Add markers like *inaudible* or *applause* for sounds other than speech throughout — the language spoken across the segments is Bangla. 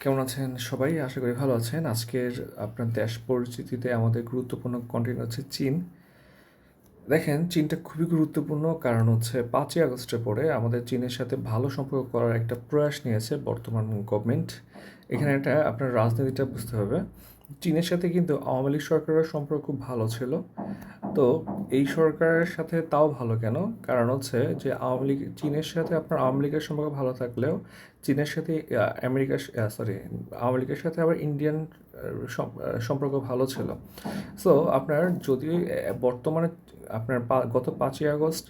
কেমন আছেন সবাই? আশা করি ভালো আছেন। আজকের আপনার দেশ পরিচিতিতে আমাদের গুরুত্বপূর্ণ কন্টেন্ট হচ্ছে চীন। দেখেন, চীনটা খুবই গুরুত্বপূর্ণ কারণ হচ্ছে পাঁচই আগস্টের পরে আমাদের চীনের সাথে ভালো সম্পর্ক করার একটা প্রয়াস নিয়েছে বর্তমান গভর্নমেন্ট এখানে একটা আপনার রাজনীতিটা বুঝতে হবে। চীনের সাথে কিন্তু আওয়ামী লীগ সরকারের সম্পর্ক ভালো ছিল। তো এই সরকারের সাথে তাও ভালো কেন? কারণ হচ্ছে যে আওয়ামী লীগ, চীনের সাথে আপনার আওয়ামী লীগের সম্পর্ক ভালো থাকলেও চীনের সাথে আমেরিকা সরি আওয়ামী লীগের সাথে আবার ইন্ডিয়ান সম্পর্ক ভালো ছিল। সো আপনার যদি বর্তমানে আপনার গত পাঁচই আগস্ট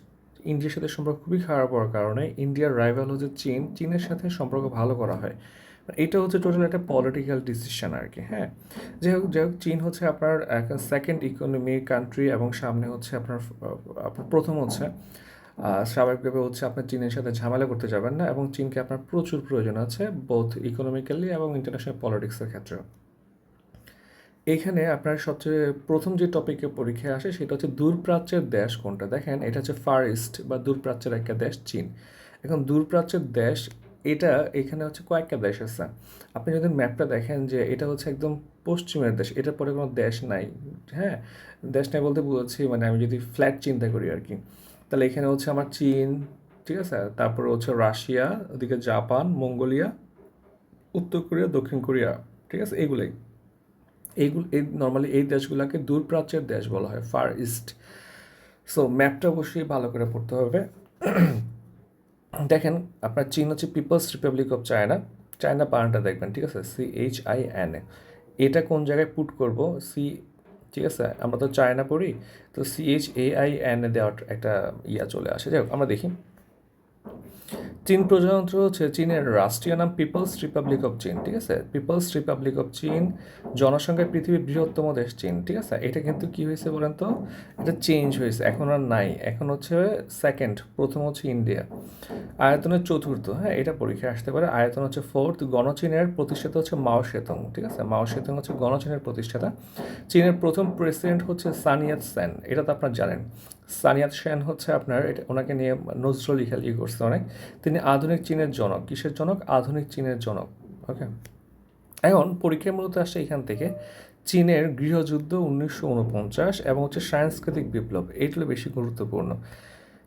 ইন্ডিয়ার সাথে সম্পর্ক খুবই খারাপ হওয়ার কারণে ইন্ডিয়ার রাইভাল হচ্ছে চীন। চীনের সাথে সম্পর্ক ভালো করা হয়। এটা হচ্ছে টোটাল একটা পলিটিক্যাল ডিসিশন আর কি হ্যাঁ। যাই হোক যাই হোক, চীন হচ্ছে আপনার সেকেন্ড ইকোনমি কান্ট্রি এবং সামনে হচ্ছে আপনার আপনার প্রথম হচ্ছে স্বাভাবিকভাবে হচ্ছে আপনার চীনের সাথে ঝামেলা করতে যাবেন না এবং চীনকে আপনার প্রচুর প্রয়োজন আছে বোথ ইকোনমিক্যালি এবং ইন্টারন্যাশনাল পলিটিক্সের ক্ষেত্রেও। এখানে আপনার সবচেয়ে প্রথম যে টপিকে পরীক্ষায় আসে সেটা হচ্ছে দূরপ্রাচ্যের দেশ কোনটা? দেখেন, এটা হচ্ছে ফার ইস্ট বা দূরপ্রাচ্যের একটা দেশ চীন। এখন দূরপ্রাচ্যের দেশ এটা এখানে হচ্ছে কয়েকটা দেশ আছে। আপনি যদি ম্যাপটা দেখেন যে এটা হচ্ছে একদম পশ্চিমের দেশ, এটার পরে কোনো দেশ নাই হ্যাঁ? দেশ নাই বলতে বলছি মানে আমি যদি ফ্ল্যাট চিন্তা করি আর কি তাহলে এখানে হচ্ছে আমার চীন, ঠিক আছে? তারপরে হচ্ছে রাশিয়া, ওদিকে জাপান, মঙ্গোলিয়া, উত্তর কোরিয়া, দক্ষিণ কোরিয়া, ঠিক আছে? এগুলোই। এইগুলো, এই নর্মালি এই দেশগুলোকে দূরপ্রাচ্যের দেশ বলা হয় ফার ইস্ট সো ম্যাপটা অবশ্যই ভালো করে পড়তে হবে। দেখেন, আপনার চীন হচ্ছে People's Republic of China China বানানটা দেখবেন, ঠিক আছে? C H I N A এটা কোন জায়গায় পুট করব? সি ঠিক আছে? আমরা তো চায়না পড়ি, তো C H A I N A দেওয়ার একটা ইয়া চলে আসে। যাই হোক, আমরা দেখি। চীন প্রজাতন্ত্র হচ্ছে চীনের রাষ্ট্রীয় নাম পিপলস রিপাবলিক অফ চীন ঠিক আছে? পিপলস রিপাবলিক অফ চীন জনসংখ্যায় পৃথিবীর বৃহত্তম দেশ চীন, ঠিক আছে? এটা কিন্তু কি হয়েছে বলেন তো? এটা চেঞ্জ হয়েছে, এখন আর নাই। এখন হচ্ছে সেকেন্ড প্রথম হচ্ছে ইন্ডিয়া আয়তনের চতুর্থ হ্যাঁ এটা পরীক্ষায় আসতে পারে। আয়তন হচ্ছে ফোর্থ গণচীনের প্রতিষ্ঠাতা হচ্ছে মাও সেতং ঠিক আছে? মাও সেতং হচ্ছে গণচীনের প্রতিষ্ঠাতা। চীনের প্রথম প্রেসিডেন্ট হচ্ছে সানিয়াত সেন এটা তো আপনার জানেন। সানিয়াত সেন হচ্ছে আপনার, এটা ওনাকে নিয়ে নজরুল ইয়ে করছে অনেক। তিনি আধুনিক চীনের জনক। কিসের জনক? আধুনিক চীনের জনক। ওকে? এখন পরীক্ষায় মূলত আসছে এখান থেকে। চীনের গৃহযুদ্ধ উনিশশো উনপঞ্চাশ এবং হচ্ছে সাংস্কৃতিক বিপ্লব, এইগুলো বেশি গুরুত্বপূর্ণ।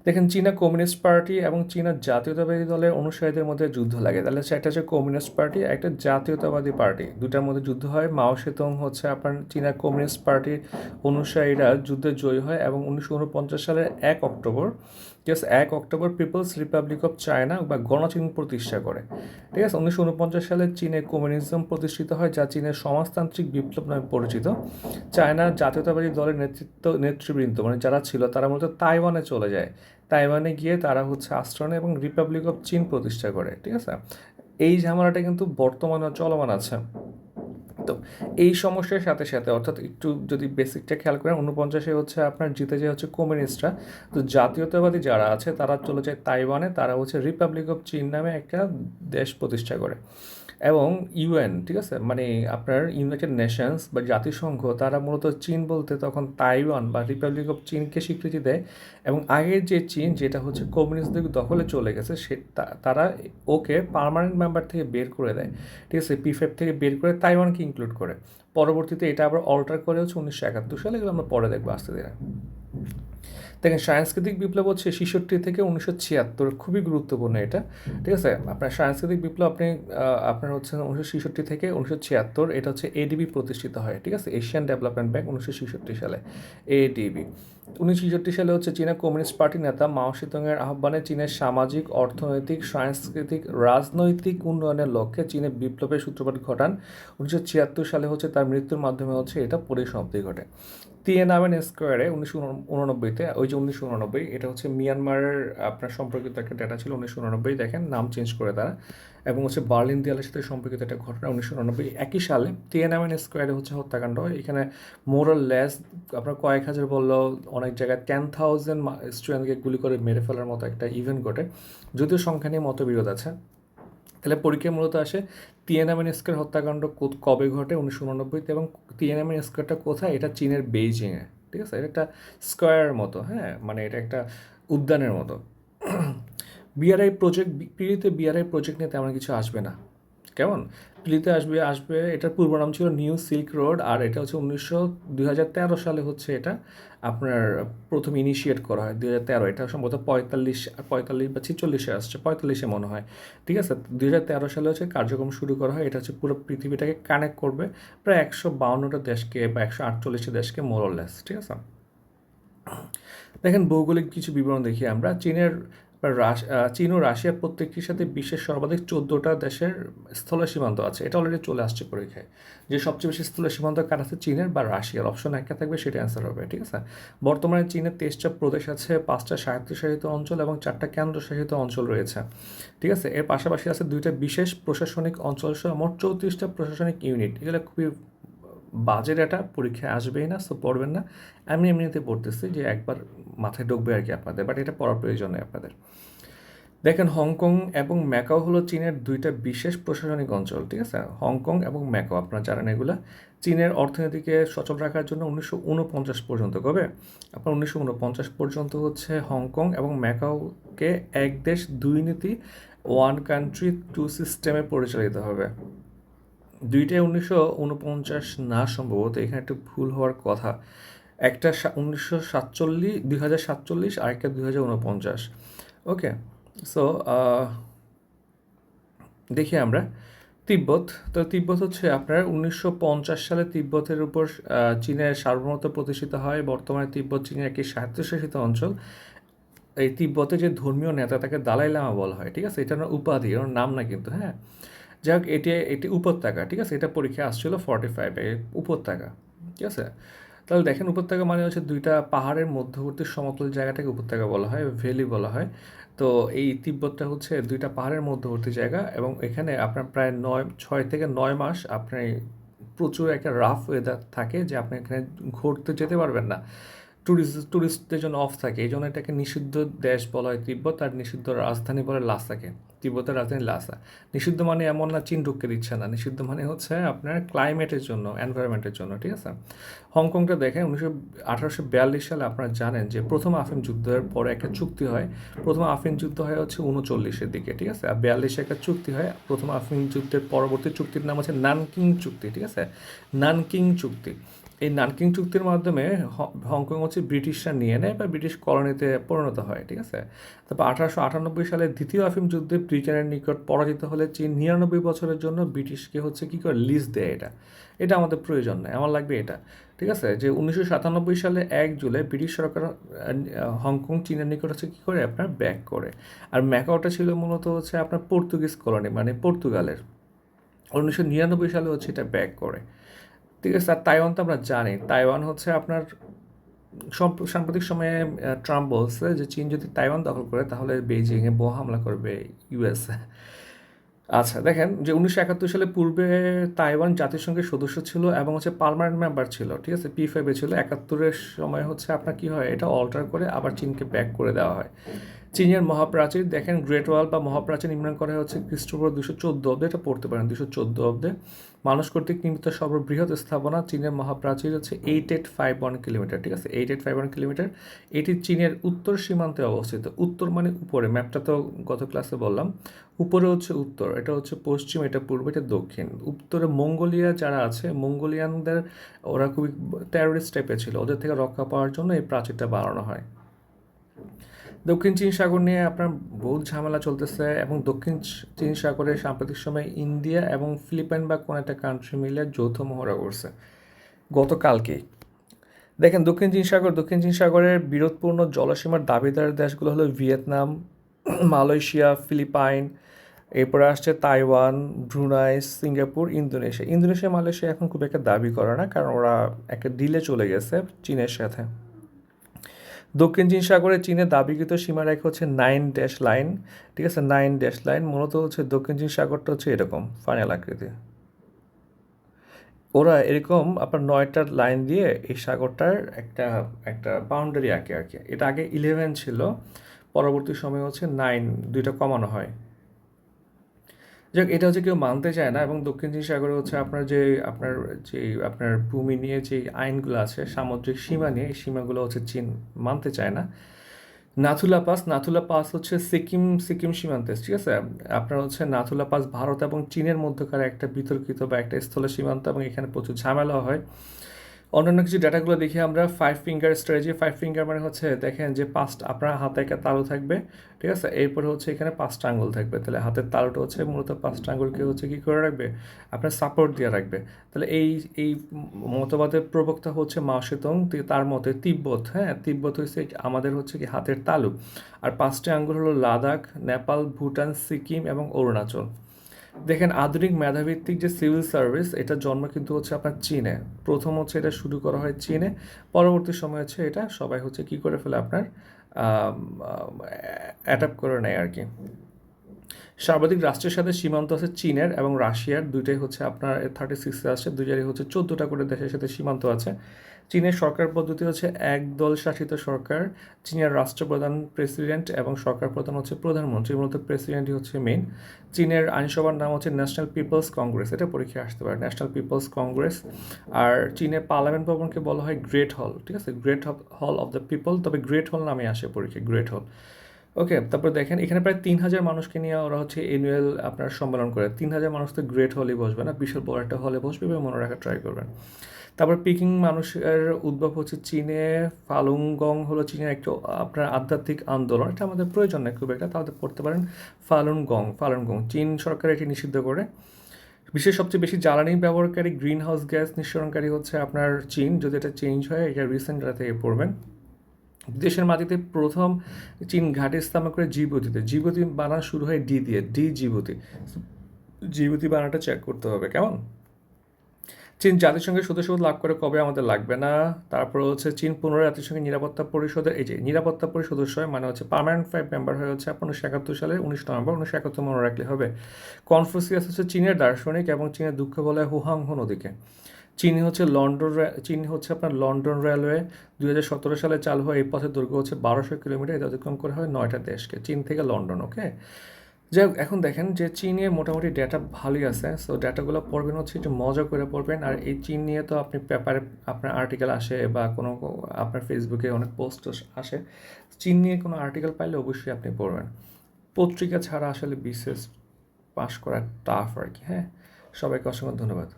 দেখেন, চীনা কমিউনিস্ট পার্টি এবং চীনা জাতীয়তাবাদী দলের অনুসারীদের মধ্যে যুদ্ধ লাগে। তাহলে একটা হচ্ছে কমিউনিস্ট পার্টি একটা জাতীয়তাবাদী পার্টি। দুটার মধ্যে যুদ্ধ হয়। মাও সেতং হচ্ছে আপনার চীনা কমিউনিস্ট পার্টির অনুসারীরা যুদ্ধে জয়ী হয় এবং উনিশশো উনপঞ্চাশ সালের এক অক্টোবর আছে এক অক্টোবর পিপলস রিপাবলিক অফ চায়না বা গণচীন প্রতিষ্ঠা করে। ঠিক আছে, উনিশশো উনপঞ্চাশ সালে চীনে কমিউনিজম প্রতিষ্ঠিত হয়, যা চীনের সমাজতান্ত্রিক বিপ্লব নামে পরিচিত। চায়না জাতীয়তাবাদী দলের নেতৃত্ব, নেতৃবৃন্দ মানে যারা ছিল, তারা মূলত তাইওয়ানে চলে যায়। তাইওয়ানে গিয়ে তারা হচ্ছে আশ্রয় এবং রিপাবলিক অফ চীন প্রতিষ্ঠা করে, ঠিক আছে? এই ঝামেলাটা কিন্তু বর্তমানে চলমান আছে। তো এই সমস্যার সাথে সাথে, অর্থাৎ একটু যদি বেসিকটা খেয়াল করেন উনপঞ্চাশে হচ্ছে আপনার জিতে যায় হচ্ছে কমিউনিস্টরা তো জাতীয়তাবাদী যারা আছে, তারা চলে যায় তাইওয়ানে, তারা হচ্ছে রিপাবলিক অফ চীন নামে একটা দেশ প্রতিষ্ঠা করে। এবং ইউএন ঠিক আছে? মানে আপনার ইউনাইটেড নেশনস বা জাতিসংঘ, তারা মূলত চীন বলতে তখন তাইওয়ান বা রিপাবলিক অফ চীনকে স্বীকৃতি দেয় এবং আগের যে চীন, যেটা হচ্ছে কমিউনিস্টদের দখলে চলে গেছে, সে তারা ওকে পারমানেন্ট মেম্বার থেকে বের করে দেয়। ঠিক আছে? পিফেফ থেকে বের করে তাইওয়ানকে ইনক্লুড করে। পরবর্তীতে এটা আবার অল্টার করে হচ্ছে উনিশশো একাত্তর সালে, এগুলো আমরা পরে দেখব আস্তে ধীরে। দেখেন, সাংস্কৃতিক বিপ্লব হচ্ছে ছেষট্টি থেকে উনিশশো ছিয়াত্তর, খুবই গুরুত্বপূর্ণ এটা, ঠিক আছে? আপনার সাংস্কৃতিক বিপ্লব আপনি আপনার হচ্ছে উনিশশো ছেষট্টি থেকে উনিশশো ছিয়াত্তর, এটা হচ্ছে এডিবি প্রতিষ্ঠিত হয়, ঠিক আছে? এশিয়ান ডেভেলপমেন্ট ব্যাংক উনিশশো ছেষট্টি সালে এডিবি উনিশশো ছেষট্টি সালে হচ্ছে চীনা কমিউনিস্ট পার্টি নেতা মাও সেতংয়ের আহ্বানে চীনের সামাজিক, অর্থনৈতিক, সাংস্কৃতিক, রাজনৈতিক উন্নয়নের লক্ষ্যে চীনে বিপ্লবের সূত্রপাত ঘটান। উনিশশো ছিয়াত্তর সালে হচ্ছে তার মৃত্যুর মাধ্যমে হচ্ছে এটা পরিসমাপ্তি ঘটে। তিয়ানামেন স্কোয়ারে উনিশশো উননব্বইতে, ওই যে উনিশশো উননব্বই, এটা হচ্ছে মিয়ানমারের, আপনার সম্পর্কিত একটা ডেটা ছিল, উনিশশো উননব্বই, দেখেন, নাম চেঞ্জ করে তারা। এবং হচ্ছে বার্লিন দেয়ালের সাথে সম্পর্কিত একটা ঘটনা, উনিশশো উননব্বই, একই সালে তিয়ানামেন স্কোয়ারে হচ্ছে হত্যাকাণ্ড। এখানে মোরাল লেস আপনার কয়েক হাজার বললেও অনেক জায়গায় টেন থাউজেন্ড স্টুডেন্টকে গুলি করে মেরে ফেলার মতো একটা ইভেন্ট ঘটে। যদিও সংখ্যা নিয়ে মতবিরোধ আছে তাহলে পরীক্ষায় মূলত আসে তিয়ানামেন স্কোয়ার হত্যাকাণ্ড কবে ঘটে? উনিশশো উনানব্বইতে এবং তিয়ানামেন স্কোয়ারটা কোথায়? এটা চীনের বেইজিংয়ে, ঠিক আছে? এটা একটা স্কোয়ারের মতো হ্যাঁ? মানে এটা একটা উদ্যানের মতো। *clears throat* বিআরআই প্রজেক্ট, পিড়িতে বিআরআই প্রজেক্ট নিয়ে তেমন কিছু আসবে না। কেমন? দিল্লিতে আসবে আসবে, এটার পূর্ব নাম ছিল নিউ সিল্ক রোড, আর এটা হচ্ছে উনিশশো, দুই সালে হচ্ছে এটা, আপনার প্রথম ইনিশিয়েট করা হয়, দুই হাজার তেরো, এটা সম্ভবত পঁয়তাল্লিশ পঁয়তাল্লিশ বা ছিচল্লিশে আসছে, পঁয়তাল্লিশে মনে হয়, ঠিক আছে? দুই হাজার তেরো সালে হচ্ছে কার্যক্রম শুরু করা হয়, এটা হচ্ছে পুরো পৃথিবীটাকে কানেক্ট করবে প্রায় একশো বাউন্নটা দেশকে বা একশো আটচল্লিশটা দেশকে মোরলেস ঠিক আছে? দেখেন ভৌগোলিক কিছু বিবরণ দেখি আমরা, চীনের চীন ও রাশিয়া প্রত্যেকটির সাথে বিশ্বের সর্বাধিক চোদ্দোটা দেশের স্থল সীমান্ত আছে। এটা অলরেডি চলে আসছে পরীক্ষায়। যে সবচেয়ে বেশি স্থল সীমান্ত কাটাচ্ছে চীনের বা রাশিয়ার। অপশন একটা থাকবে সেটা অ্যান্সার হবে, ঠিক আছে? বর্তমানে চীনের তেইশটা প্রদেশ আছে, পাঁচটা স্বায়ত্তশাসিত অঞ্চল এবং চারটা কেন্দ্রশাসিত অঞ্চল রয়েছে, ঠিক আছে? এর পাশাপাশি আছে দুইটা বিশেষ প্রশাসনিক অঞ্চল সহ মোট চৌত্রিশটা প্রশাসনিক ইউনিট। এগুলো খুবই বাজে ডাটা পরীক্ষায় আসবেই না সো পড়বেন না। আমি এমনিতে পড়তেছি যে একবার মাথায় ঢুকবে আর কি আপনাদের বাট এটা পড়ার প্রয়োজন নেই আপনাদের। দেখেন হংকং এবং ম্যাকাও হলো চীনের দুইটা বিশেষ প্রশাসনিক অঞ্চল, ঠিক আছে? হংকং এবং ম্যাকাও, আপনারা জানেন এগুলা। চীনের অর্থনীতিকে সচল রাখার জন্য উনিশশো উনপঞ্চাশ পর্যন্ত, কবে? আপনার উনিশশো উনপঞ্চাশ পর্যন্ত হচ্ছে হংকং এবং ম্যাকাওকে এক দেশ, দুই নীতি ওয়ান কান্ট্রি টু সিস্টেমে পরিচালিত হবে। দুইটাই উনিশশো উনপঞ্চাশ না সম্ভবত এখানে একটু ভুল হওয়ার কথা। একটা উনিশশো সাতচল্লিশ দুই হাজার সাতচল্লিশ আর একটা দুই হাজার উনপঞ্চাশ ওকে সো দেখি আমরা। তিব্বত, তো তিব্বত হচ্ছে আপনার উনিশশো পঞ্চাশ সালে তিব্বতের উপর চীনের সার্বভৌমত্ব প্রতিষ্ঠিত হয়। বর্তমানে তিব্বত চীনের একটি স্বায়ত্তশাসিত অঞ্চল। এই তিব্বতে যে ধর্মীয় নেতা তাকে দালাই লামা বলা হয়, ঠিক আছে? এটা উপাধি, ওর নাম না কিন্তু হ্যাঁ? যাই হোক এটি এটি উপত্যকা, ঠিক আছে? এটা পরীক্ষা আসছিল ফর্টি ফাইভে উপত্যকা, ঠিক আছে? তাহলে দেখেন, উপত্যকা মানে হচ্ছে দুইটা পাহাড়ের মধ্যবর্তী সমতল জায়গাটাকে উপত্যকা বলা হয়, ভ্যালি বলা হয়। তো এই তিব্বতটা হচ্ছে দুইটা পাহাড়ের মধ্যবর্তী জায়গা এবং এখানে আপনার প্রায় নয়, ছয় থেকে নয় মাস আপনার প্রচুর একটা রাফ ওয়েদার থাকে যে আপনি এখানে ঘুরতে যেতে পারবেন না। ট্যুরিস্ট ট্যুরিস্টদের জন্য অফ থাকে, এই জন্য এটাকে নিষিদ্ধ দেশ বলা হয় তিব্বত, আর নিষিদ্ধ রাজধানী বলে লাসাকে তিব্বতের রাজধানী লাসা। নিষিদ্ধ মানে এমন না, চীন ঢুকতে দিচ্ছে না। নিষিদ্ধ মানে হচ্ছে আপনার ক্লাইমেটের জন্য এনভায়রনমেন্টের জন্য, ঠিক আছে? হংকংটা দেখেন, উনিশশো আঠারোশো বিয়াল্লিশ সালে আপনারা জানেন যে প্রথম আফিম যুদ্ধের পরে একটা চুক্তি হয়। প্রথম আফিম যুদ্ধ হয় হচ্ছে উনচল্লিশের দিকে, ঠিক আছে? আর বিয়াল্লিশে একটা চুক্তি হয়, প্রথম আফিম যুদ্ধের পরবর্তী চুক্তির নাম হচ্ছে নানকিং চুক্তি, ঠিক আছে? নানকিং চুক্তি। এই নানকিং চুক্তির মাধ্যমে হংকং হচ্ছে ব্রিটিশরা নিয়ে নেয় বা ব্রিটিশ কলোনিতে পরিণত হয়, ঠিক আছে? তারপর আঠারোশো আটানব্বই সালে দ্বিতীয় আফিম যুদ্ধে ব্রিটেনের নিকট পরাজিত হলে চীন নিরানব্বই বছরের জন্য ব্রিটিশকে হচ্ছে কী করে লিজ দেয় এটা। এটা আমাদের প্রয়োজন নয়, আমার লাগবে এটা, ঠিক আছে? যে উনিশশো সাতানব্বই সালে এক জুলাই ব্রিটিশ সরকার হংকং চীনের নিকট হচ্ছে কী করে আপনার ব্যাক করে। আর ম্যাকাওটা ছিল মূলত হচ্ছে আপনার পর্তুগিজ কলোনি মানে পর্তুগালের। উনিশশো নিরানব্বই সালে হচ্ছে এটা ব্যাক করে। ঠিক আছে আর তাইওয়ান তো আমরা জানি। তাইওয়ান হচ্ছে আপনার সম্প- সাম্প্রতিক সময়ে ট্রাম্প বলছে যে চীন যদি তাইওয়ান দখল করে, তাহলে বেইজিংয়ে বোমা হামলা করবে ইউএস। আচ্ছা দেখেন যে উনিশশো একাত্তর সালে পূর্বে তাইওয়ান জাতিসংঘের সদস্য ছিল এবং হচ্ছে পার্মানেন্ট মেম্বার ছিল, ঠিক আছে? পি ফাইভে ছিল। একাত্তরের সময় হচ্ছে আপনার কি হয়? এটা অল্টার করে আবার চীনকে ব্যাক করে দেওয়া হয়। চীনের মহাপ্রাচীর, দেখেন গ্রেট ওয়াল বা মহাপ্রাচীর নির্মাণ করা হচ্ছে খ্রিস্টপূর্ব দুশো চোদ্দ অব্দে, এটা পড়তে পারেন দুশো চোদ্দ অব্দে। মানুষ কর্তৃক নির্মিত সর্ববৃহৎ স্থাপনা চীনের মহাপ্রাচীর হচ্ছে eight eight five one kilometre ঠিক আছে? Eight eight five one kilometre এটি চীনের উত্তর সীমান্তে অবস্থিত। উত্তর মানে উপরে ম্যাপটা তো গত ক্লাসে বললাম। উপরে হচ্ছে উত্তর, এটা হচ্ছে পশ্চিম, এটা পূর্ব, এটা দক্ষিণ। উত্তরে মঙ্গোলিয়া যারা আছে, মঙ্গোলিয়ানদের, ওরা খুবই টেরোরিস্ট টাইপের ছিল। ওদের থেকে রক্ষা পাওয়ার জন্য এই প্রাচীরটা বানানো হয়। দক্ষিণ চীন সাগর নিয়ে আপনার বহুত ঝামেলা চলতেছে এবং দক্ষিণ চীন সাগরের সাম্প্রতিক সময়ে ইন্ডিয়া এবং ফিলিপাইন বা কোনো একটা কান্ট্রি মিলে যৌথ মহড়া করছে। গতকালকেই দেখেন, দক্ষিণ চীন সাগর, দক্ষিণ চীন সাগরের বিরোধপূর্ণ জলসীমার দাবিদার দেশগুলো হলো ভিয়েতনাম, মালয়েশিয়া, ফিলিপাইন, এরপরে আসছে Taiwan, Brunei, Singapore, Indonesia. Indonesia, Malaysia এখন খুব একটা দাবি করে না, কারণ ওরা একটা ডিলে চলে গেছে চীনের সাথে। দক্ষিণ চীন সাগরে চীনের দাবিকৃত সীমারেখা হচ্ছে নাইন ড্যাশ লাইন ঠিক আছে? নাইন ড্যাশ লাইন মূলত হচ্ছে দক্ষিণ চীন সাগরটা হচ্ছে এরকম ফাইনাল আকৃতি। ওরা এরকম আপনার নয়টার লাইন দিয়ে এই সাগরটার একটা একটা বাউন্ডারি আঁকে আর কি। এটা আগে ইলেভেন ছিল, পরবর্তী সময় হচ্ছে নাইন দুইটা কমানো হয়। যাক, এটা হচ্ছে কেউ মানতে চায় না এবং দক্ষিণ চীন সাগরে হচ্ছে আপনার যে আপনার যে, আপনার ভূমি নিয়ে যে আইনগুলো আছে, সামুদ্রিক সীমা নিয়ে, এই সীমাগুলো হচ্ছে চীন মানতে চায় না। নাথুলা পাস নাথুলা পাস হচ্ছে সিকিম সিকিম সীমান্তে, ঠিক আছে? আপনার হচ্ছে নাথুলা পাস ভারত এবং চীনের মধ্যকার একটা বিতর্কিত বা একটা স্থল সীমান্ত এবং এখানে প্রচুর ঝামেলা হয়। অন্যান্য কিছু ডাটাগুলো দেখি আমরা five finger strategy five finger মানে হচ্ছে দেখেন যে পাঁচটা আপনার হাতে একটা তালু থাকবে, ঠিক আছে? এরপরে হচ্ছে এখানে পাঁচটা আঙ্গুল থাকবে। তাহলে হাতের তালুটা হচ্ছে মূলত পাঁচটা আঙ্গুলকে হচ্ছে কী করে রাখবে? আপনার সাপোর্ট দিয়ে রাখবে। তাহলে এই এই মতবাদের প্রবক্তা হচ্ছে মাও সেতং তার মতে তিব্বত হ্যাঁ? তিব্বত হচ্ছে আমাদের হচ্ছে কি হাতের তালু। আর পাঁচটা আঙ্গুল হলো লাদাখ, নেপাল, ভুটান, সিকিম এবং অরুণাচল। দেখেন আধুনিক মেধাভিত্তিক যে সিভিল সার্ভিস, এটা জন্ম কিন্তু হচ্ছে আপনার চীনে। প্রথম হচ্ছে এটা শুরু করা হয় চীনে, পরবর্তী সময় হচ্ছে এটা সবাই হচ্ছে কি করে ফেলে আপনার অ্যাডাপ্ট করে নেয় আর কি। সর্বাধিক রাষ্ট্রের সাথে সীমান্ত আছে চীনের এবং রাশিয়ার, দুইটাই হচ্ছে আপনার থার্টি সিক্সে আছে, দুইটারই হচ্ছে চোদ্দোটা করে দেশের সাথে সীমান্ত আছে। চীনের সরকার পদ্ধতি হচ্ছে একদল শাসিত সরকার, চীনের রাষ্ট্রপ্রধান প্রেসিডেন্ট এবং সরকার প্রধান হচ্ছে প্রধানমন্ত্রী, মূলত প্রেসিডেন্টই হচ্ছে মেন চীনের আইনসভার নাম হচ্ছে ন্যাশনাল পিপলস কংগ্রেস এটা পরীক্ষায় আসতে পারে ন্যাশনাল পিপলস কংগ্রেস আর চীনের পার্লামেন্ট ভবনকে বলা হয় গ্রেট হল ঠিক আছে? Great Hall of the People তবে গ্রেট হল নামে আসে পরীক্ষায় গ্রেট হল ওকে তারপর দেখেন, এখানে প্রায় তিন হাজার মানুষকে নিয়ে ওরা হচ্ছে অ্যানুয়াল আপনার সম্মেলন করে। তিন হাজার মানুষ তো গ্রেট হলে বসবে না, বিশাল বড় একটা হলে বসবে এবং মনে রাখা ট্রাই করবেন। তারপর পিকিং মানুষের উদ্ভব হচ্ছে চীনে ফালুংগং হলো চীনের একটা, আপনার আধ্যাত্মিক আন্দোলন। এটা আমাদের প্রয়োজন নেই খুব একটা, তাহলে পড়তে পারেন ফালুনগং ফালুনগং চীন সরকার এটি নিষিদ্ধ করে। বিশ্বের সবচেয়ে বেশি জ্বালানি ব্যবহারকারী গ্রিন হাউস গ্যাস নিঃসরণকারী হচ্ছে আপনার চীন। যদি এটা চেঞ্জ হয়, এটা রিসেন্ট থেকে পড়বেন। দেশের মাটিতে প্রথম চীন ঘাটে স্থাপন করে জিবুতিতে জিবুতি বানান শুরু হয় ডি দিয়ে ডি জিবুতি জিবুতি বানানটা চেক করতে হবে, কেমন? চীন জাতিসংঘের সদস্যপদ লাভ করে কবে আমাদের লাগবে না? তারপর হচ্ছে চীন পুনরায় জাতিসংঘের নিরাপত্তা পরিষদের, এই যে নিরাপত্তা পরিষদ সদস্য মানে হচ্ছে পার্মানেন্ট ফাইভ মেম্বার হয়ে হচ্ছে উনিশশো একাত্তর সালে উনিশ নভেম্বর, উনিশশো একাত্তর মনে রাখলে হবে। কনফুসিয়াস হচ্ছে চীনের দার্শনিক এবং চীনের দুঃখ বলে হুহাংহো নদীকে। চীন হচ্ছে লন্ডন চীন হচ্ছে আপনার লন্ডন রেলওয়ে দুই হাজার সতেরো সালে চালু হয় এই পথের দৈর্ঘ্য হচ্ছে বারোশো কিলোমিটার, এটা অতিক্রম করা হয় নয়টা দেশকে, চীন থেকে লন্ডন ওকে যাই হোক, এখন দেখেন যে চীনের মোটামুটি ডেটা ভালোই আছে। সো ডেটাগুলো পড়বেন হচ্ছে একটু মজা করে পড়বেন। আর এই চীন নিয়ে তো আপনি পেপারে আপনার আর্টিকেল আসে বা কোনো আপনার ফেসবুকে অনেক পোস্ট আসে। চীন নিয়ে কোনো আর্টিকেল পাইলে অবশ্যই আপনি পড়বেন। পত্রিকা ছাড়া আসলে বিশেষ পাশ করা টাফ আর কি হ্যাঁ? সবাইকে অসংখ্য ধন্যবাদ।